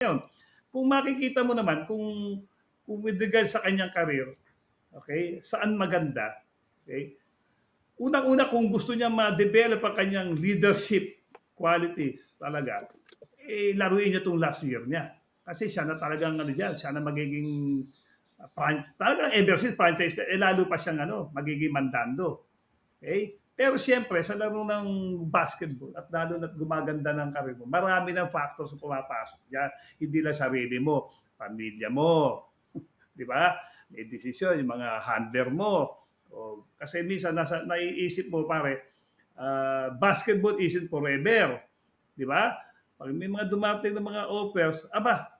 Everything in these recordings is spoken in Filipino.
Ngayon, kung makikita mo naman kung kung with regards sa kanyang career, okay, saan maganda, okay? Unang-una kung gusto niya ma-develop ang kanyang leadership qualities talaga, eh laruin niya tong last year niya. Kasi siya na talagang ano diyan, siya na magiging uh, talagang ever since franchise, eh lalo pa siyang ano, magiging mandando. Okay? Pero siyempre, sa laro ng basketball, at lalo na gumaganda ng karir mo, marami ng factors na pumapasok diyan. Hindi lang sarili mo, pamilya mo, di ba? May desisyon, yung mga handler mo. O, kasi minsan nasa, naiisip mo, pare, ah, basketball isn't forever. Di ba? Pag may mga dumating na mga offers, aba,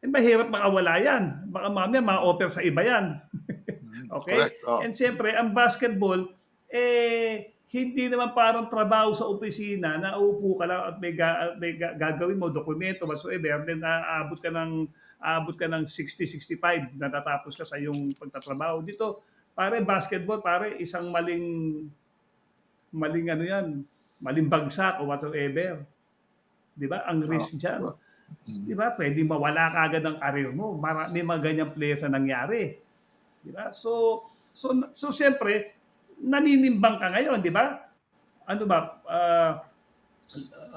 eh, mahirap makawala yan. Baka mamaya ma-offer sa iba yan. Okay? Correct. Oh. And siyempre, ang basketball, eh, hindi naman parang trabaho sa opisina na uupo ka lang at may, ga, may ga- gagawin mo, dokumento, whatsoever, then aabot ka ng aabot ka ng 60-65 na natapos ka sa iyong pagtatrabaho. Dito, pare, basketball, pare, isang maling maling ano yan, maling bagsak o whatsoever. Di ba? Ang risk dyan. Mm. Di ba? Pwede mawala ka agad ang karir mo. May mga ganyang players na nangyari. Di ba? So, so, so siyempre, naninimbang ka ngayon, di ba? Ano ba? ah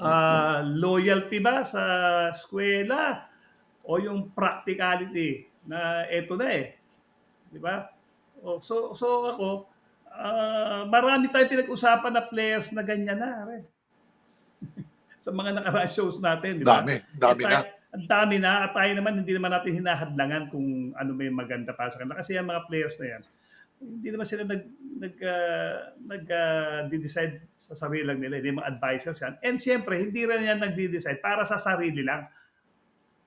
ah, loyalty ba sa eskwela? O yung practicality na eto na eh. Di ba? O, so, so ako, ah, marami tayong pinag-usapan na players na ganyan na. Are. sa mga nakara shows natin, di ba? Dami, dami Eh, na. tayo- Ang dami na at tayo naman hindi naman natin hinahadlangan kung ano may maganda para sa kanila kasi ang mga players na yan hindi naman sila nag nag uh, nag uh, decide sa sarili lang nila, hindi mga advisors yan. And siyempre, hindi rin yan nagdi-decide para sa sarili lang.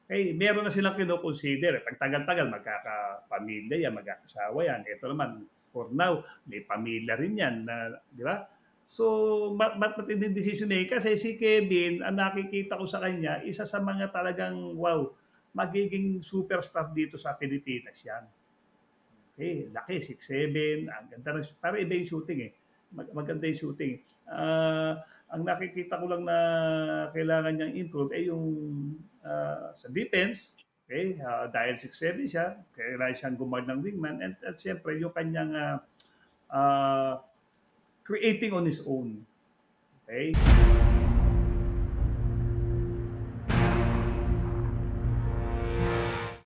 Okay, meron na silang kino-consider. Pag tagal-tagal, magkakapamilya yan, magkakasawa yan. Ito naman, for now, may pamilya rin yan. Na, di ba? So, ba't matinding decision eh? Kasi si Kevin, ang nakikita ko sa kanya, isa sa mga talagang, wow, magiging superstar dito sa Pilipinas yan. Okay, laki, 6'7", ang ganda ng, para iba yung shooting eh. Mag, maganda yung shooting. Ah, ang nakikita ko lang na kailangan niyang improve ay yung ah, sa defense, okay, ah, dahil 6'7 siya, kailangan siyang gumard ng wingman, and at siyempre yung kanyang ah, ah, creating on his own. Okay?